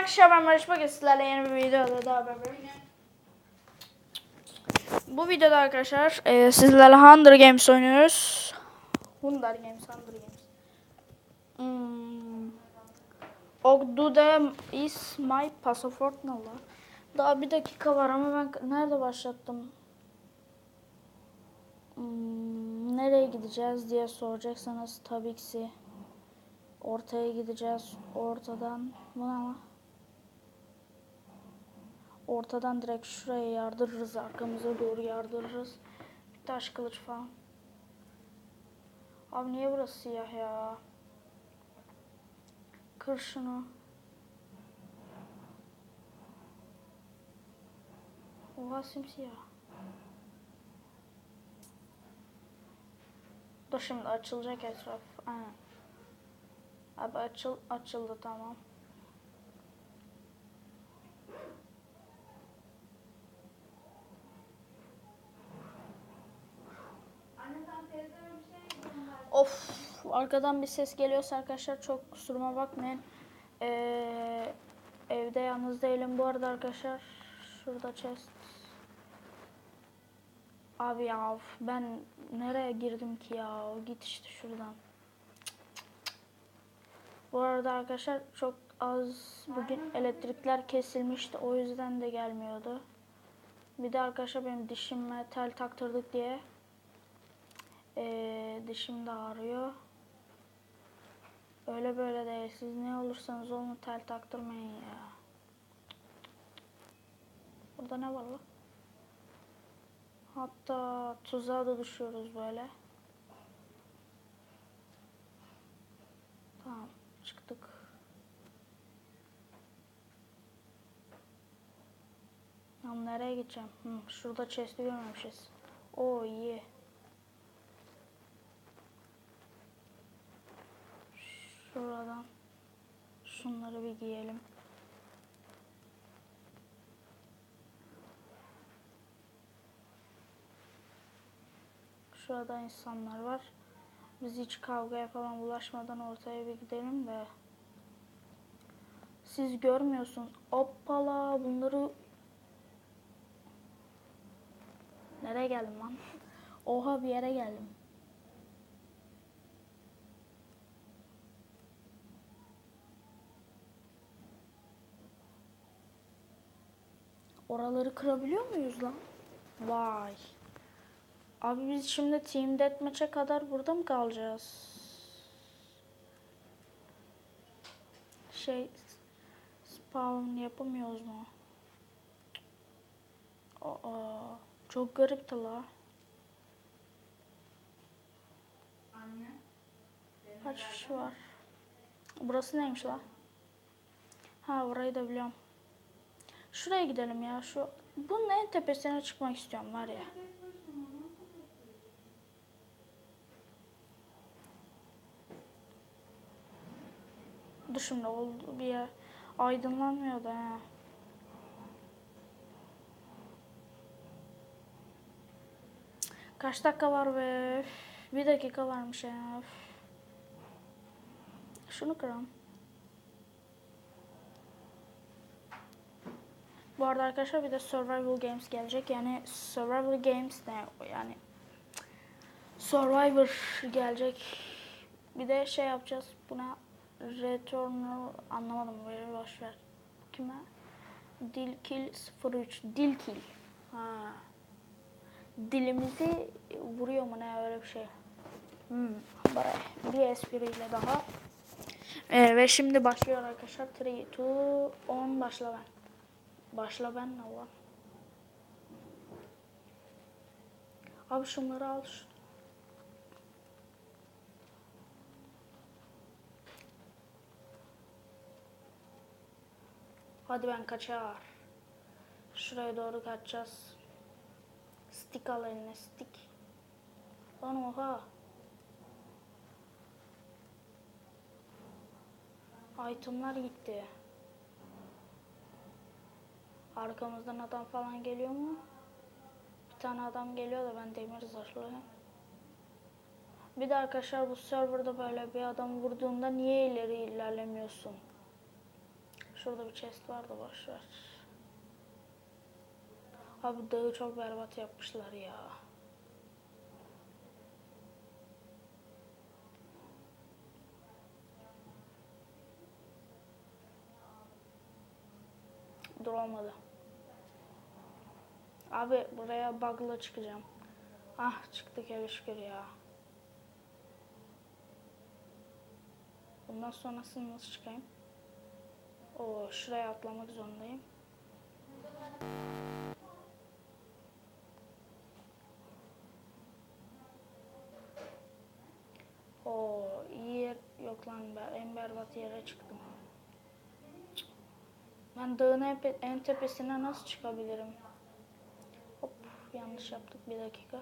arkadaşlar ben Barış Bugün sizlerle yeni bir videoda daha beraberiz. Bu videoda arkadaşlar e, sizlerle Hunger Games oynuyoruz. Hunger Games, Hunger Games. Hmm. Ogdude is my passport ne la? Daha bir dakika var ama ben nerede başlattım? Hmm, nereye gideceğiz diye soracaksanız tabii ki ortaya gideceğiz. Ortadan bu ne ama? Ortadan direkt şuraya yardırırız. Arkamıza doğru yardırırız. Bir taş kılıç falan. Abi niye burası siyah ya? Kır şunu. Oha simsiyah. Dur şimdi açılacak etraf. Aynen. Abi açıl açıldı tamam. Arkadan bir ses geliyorsa arkadaşlar çok kusuruma bakmayın. Ee, evde yalnız değilim bu arada arkadaşlar. Şurada chest. Abi ya ben nereye girdim ki ya? Git işte şuradan. Bu arada arkadaşlar çok az bugün elektrikler kesilmişti. O yüzden de gelmiyordu. Bir de arkadaşlar benim dişime tel taktırdık diye ee, dişim de ağrıyor. Öyle böyle değil. Siz ne olursanız olun tel taktırmayın ya. Burada ne var lan? Hatta tuzağa da düşüyoruz böyle. Tamam çıktık. Tamam nereye gideceğim? Hı, şurada chest'i görmemişiz. Oo iyi. Şuradan şunları bir giyelim. Şurada insanlar var. Biz hiç kavgaya falan bulaşmadan ortaya bir gidelim de. Siz görmüyorsunuz. Hoppala bunları... Nereye geldim lan? Oha bir yere geldim. Oraları kırabiliyor muyuz lan? Vay. Abi biz şimdi Team Deathmatch'e kadar burada mı kalacağız? Şey spawn yapamıyoruz mu? Aa, çok garipti la. Kaç kişi var? Burası neymiş la? Ha orayı da biliyorum. Şuraya gidelim ya. Şu bunun en tepesine çıkmak istiyorum var ya. Dur şimdi oldu bir yer aydınlanmıyor da ha. Kaç dakika var be? Bir dakika varmış ya. Şunu kıralım. Bu arada arkadaşlar bir de Survival Games gelecek. Yani Survival Games ne yani Survivor gelecek. Bir de şey yapacağız. Buna Returnal anlamadım böyle boş ver. Kime? Dilkill 03. Dilkill. Ha. Dilimizi vuruyor mu ne öyle bir şey. Hmm. Bayağı bir espriyle daha. Ee, ve şimdi başlıyor arkadaşlar. 3, 2, 10 başla ben. Başla ben ne var? Abi şunları al. Şu. Hadi ben kaçar. Şuraya doğru kaçacağız. Stick al eline stick. Lan oha. Itemlar gitti. Arkamızdan adam falan geliyor mu? Bir tane adam geliyor da ben demir zırhlıyım. Bir de arkadaşlar bu serverda böyle bir adam vurduğunda niye ileri ilerlemiyorsun? Şurada bir chest var da boş ver. Abi dağı çok berbat yapmışlar ya. Dur olmadı. Abi buraya bug'la çıkacağım. Ah çıktık hele şükür ya. Bundan sonrasını nasıl çıkayım? Oo şuraya atlamak zorundayım. İyi yer yok lan ben en berbat yere çıktım. Ben dağın en tepesine nasıl çıkabilirim? Yanlış yaptık bir dakika.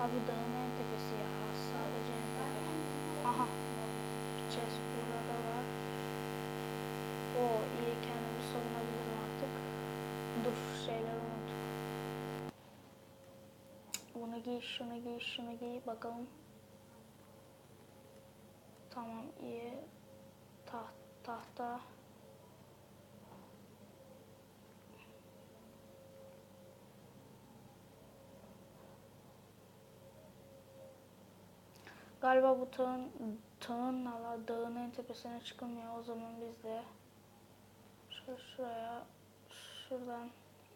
Abi dağın en tepesi ya. Sadece en tepe. Aha. Chest burada var. O iyi kendimi savunabilirim artık. Dur şeyleri unuttum. Bunu giy, şunu giy, şunu giy. Bakalım. Tamam iyi. Taht, tahta. Galiba bu tağın, tağın ala dağın en tepesine çıkılmıyor. O zaman biz de şu şuraya şuradan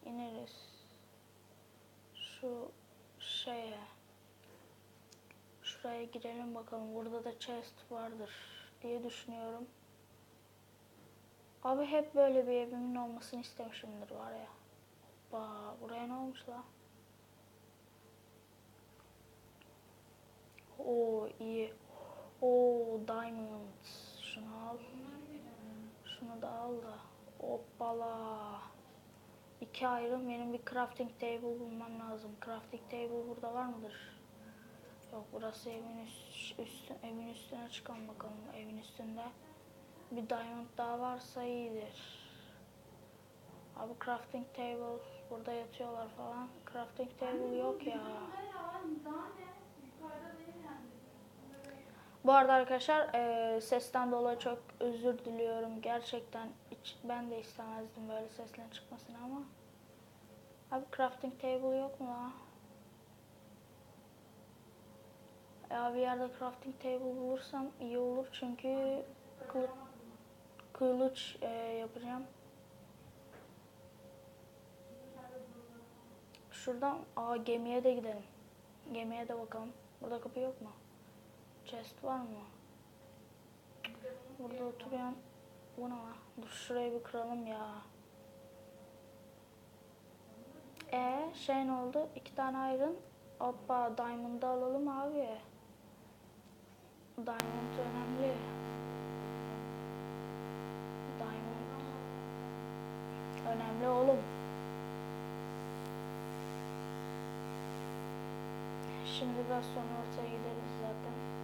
ineriz. Şu şeye şuraya girelim bakalım. Burada da chest vardır diye düşünüyorum. Abi hep böyle bir evimin olmasını istemişimdir var ya. Ba buraya ne olmuş la? Oo iyi. Oo diamond. Şunu al. Şunu da al da. Hoppala. İki ayrı benim bir crafting table bulmam lazım. Crafting table burada var mıdır? Yok burası evin üst, üstü, evin üstüne çıkalım bakalım. Evin üstünde bir diamond daha varsa iyidir. Abi crafting table burada yatıyorlar falan. Crafting table yok ya. Bu arada arkadaşlar eee, sesten dolayı çok özür diliyorum. Gerçekten hiç, ben de istemezdim böyle seslerin çıkmasını ama. Abi crafting table yok mu la? Ya bir yerde crafting table bulursam iyi olur çünkü kılı, kılıç eee, yapacağım. Şuradan aa gemiye de gidelim. Gemiye de bakalım. Burada kapı yok mu? Chest var mı? Burada oturuyan bu ne lan? Dur şurayı bir kıralım ya. E şey ne oldu? İki tane iron. Hoppa diamond'ı alalım abi. Diamond önemli. Diamond. Önemli oğlum. Şimdi biraz sonra ortaya gideriz zaten.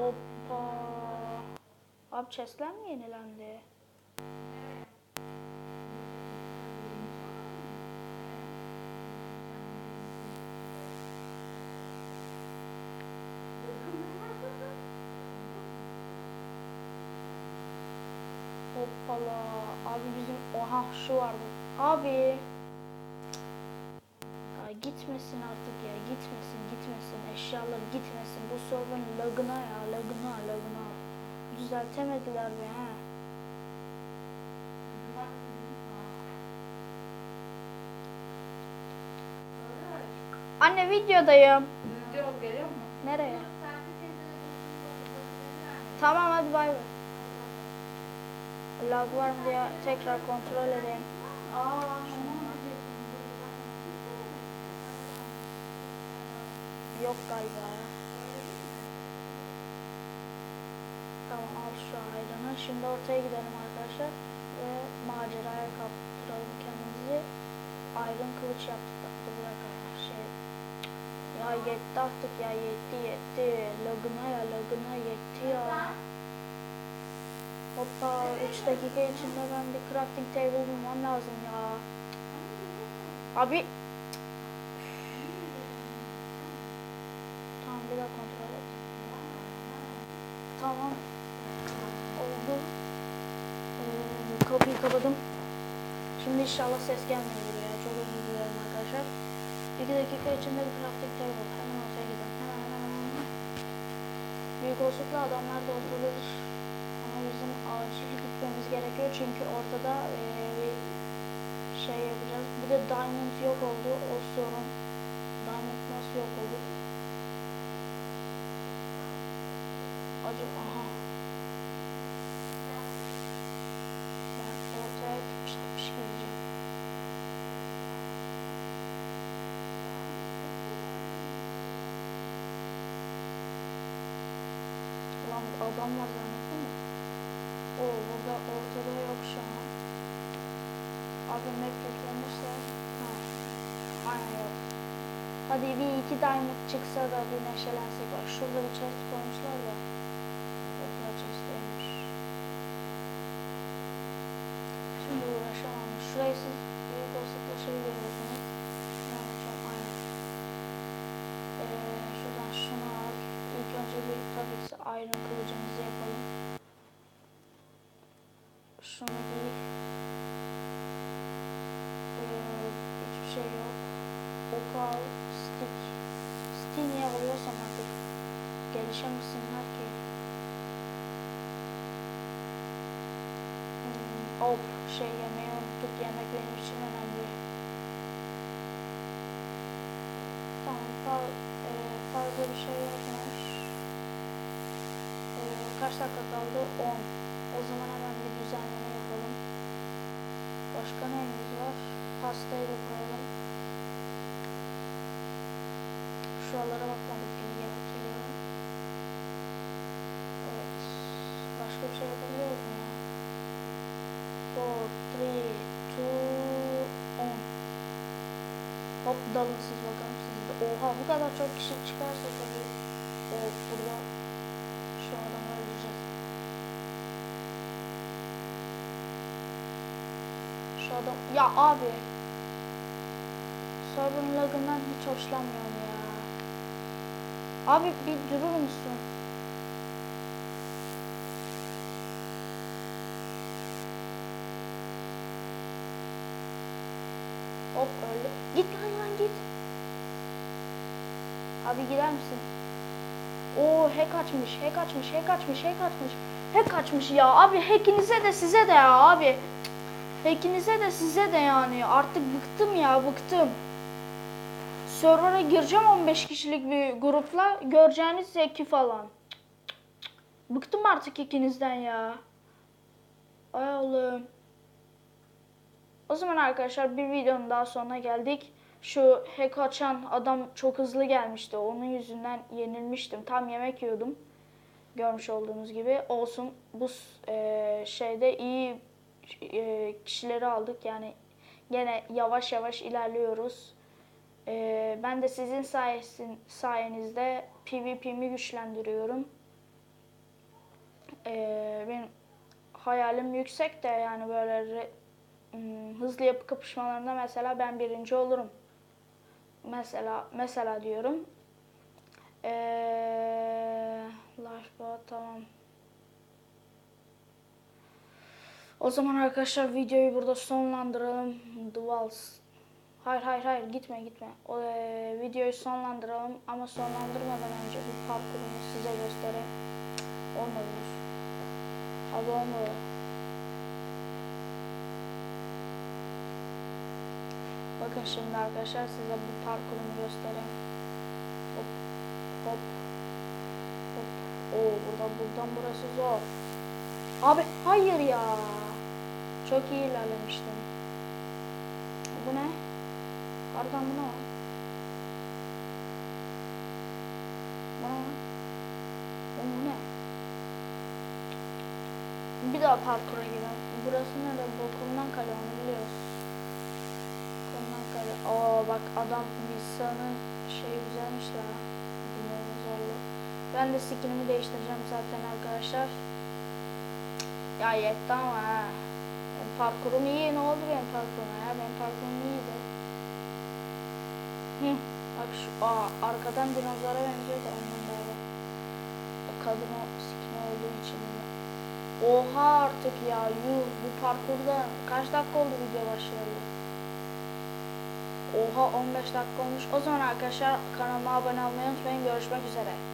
Hoppa. Abi chestler mi yenilendi? Hoppala. Abi bizim oha şu vardı. Abi. Ya gitmesin artık ya gitmesin gitmesin eşyalar gitmesin bu server'ın lagına ya lagına lagına düzeltemediler be ha. Anne videodayım. Video geliyor mu? Nereye? Tamam hadi bay bay. Lag var mı diye tekrar kontrol edeyim. Aa, Yok galiba ya. Tamam al şu ayrını. Şimdi ortaya gidelim arkadaşlar. Ve maceraya kaptıralım kendimizi. Ayrın kılıç yaptık. Dur dakika. Şey, ya yetti artık ya yetti yetti. Lagına ya lagına yetti ya. Hoppa 3 dakika içinde ben bir crafting table bulmam lazım ya. Abi. Tamam bir daha kontrol et. Tamam. Oldu. Ee, kapıyı kapadım. Şimdi inşallah ses gelmiyordur ya. Çok özür dilerim arkadaşlar. 2 dakika içinde bir crafting table. Hemen ortaya gidelim. Hemen hemen hemen. hemen. Büyük olasılıkla adamlar da ortadadır. Ama bizim acil gitmemiz gerekiyor çünkü ortada eee, bir şey yapacağız. Bir de diamond yok oldu. O sorun. Diamond nasıl yok oldu? Acaba aha. Ben ortaya tıpış tıpış gideceğim. Lan adam var zannettin mi? Oo burada ortada yok şu an. Abi map yüklenirse ha. Aynen yok. Hadi bir iki diamond çıksa da bir neşelensek var. Şurada bir chest koymuşlar da. Ortada chestteymiş. Şimdi uğraşamam. Şurayı siz büyük olasılıkla şey görüyorsunuz. Ne yapacağım? Aynen. Ee, şuradan şunu al. İlk önce bir tabii ki iron kılıcımızı yapalım. Şunu giy. Ee, şey yok. Ok al. Stick. Stick niye alıyorsam artık gelişemesinler ki. Hmm, op şey yemeği unuttuk. Yemek benim için önemli. Tamam faz, e, fazla bir şey yapmamış. E, kaç dakika kaldı? 10. O zaman hemen bir düzenleme yapalım. Başka neyimiz var? Pastayı da koyalım. Şuralara bakmadık gibi diye hatırlıyorum. Evet. Başka bir şey yapabiliyoruz mu ya? 4, 3, 2, 10. Hop dalın siz de. Oha bu kadar çok kişi çıkarsa tabii. Of burada şu adamı öldüreceğiz. Şu adam ya abi. Server'ın lagından hiç hoşlanmıyorum ya. Abi bir durur musun? Hop öldü. Git lan lan git. Abi gider misin? Oo hack açmış, hack açmış, hack açmış, hack açmış. Hack açmış ya abi hackinize de size de ya abi. Hackinize de size de yani. Artık bıktım ya bıktım. Server'a gireceğim 15 kişilik bir grupla. Göreceğiniz zevki falan. Bıktım artık ikinizden ya. Ay Allah'ım. O zaman arkadaşlar bir videonun daha sonuna geldik. Şu hack açan adam çok hızlı gelmişti. Onun yüzünden yenilmiştim. Tam yemek yiyordum. Görmüş olduğunuz gibi. Olsun bu e, şeyde iyi e, kişileri aldık. Yani gene yavaş yavaş ilerliyoruz. E, ben de sizin sayesin, sayenizde PvP'mi güçlendiriyorum. E, benim hayalim yüksek de yani böyle Hmm, hızlı yapı kapışmalarında mesela ben birinci olurum. Mesela mesela diyorum. Ee, Lifeboat tamam. O zaman arkadaşlar videoyu burada sonlandıralım. Walls. Hayır hayır hayır gitme gitme. O, ee, videoyu sonlandıralım ama sonlandırmadan önce bir parkurunu size göstereyim. Olmadı. Abi olmadı. Bakın şimdi arkadaşlar size bu parkurumu göstereyim. Hop hop hop. Oo buradan buradan burası zor. Abi hayır ya. Çok iyi ilerlemiştim. Bu ne? Pardon bu ne ne ne? Bir daha parkura gidelim. Burası nerede? Bokumdan kale bak adam Vissa'nın şey güzelmiş la. Dinozorlu. Ben de skinimi değiştireceğim zaten arkadaşlar. Ya yetti ama ha. Benim parkurum iyi. Ne oldu benim parkurum ya? Benim parkurum iyiydi. Hı. Bak şu aa, arkadan dinozora benziyor da ondan böyle. O kadın o skin olduğu için. Oha artık ya yuh bu parkurda kaç dakika oldu video başlayalı? Oha 15 dakika olmuş. O zaman arkadaşlar kanalıma abone olmayı unutmayın. Görüşmek üzere.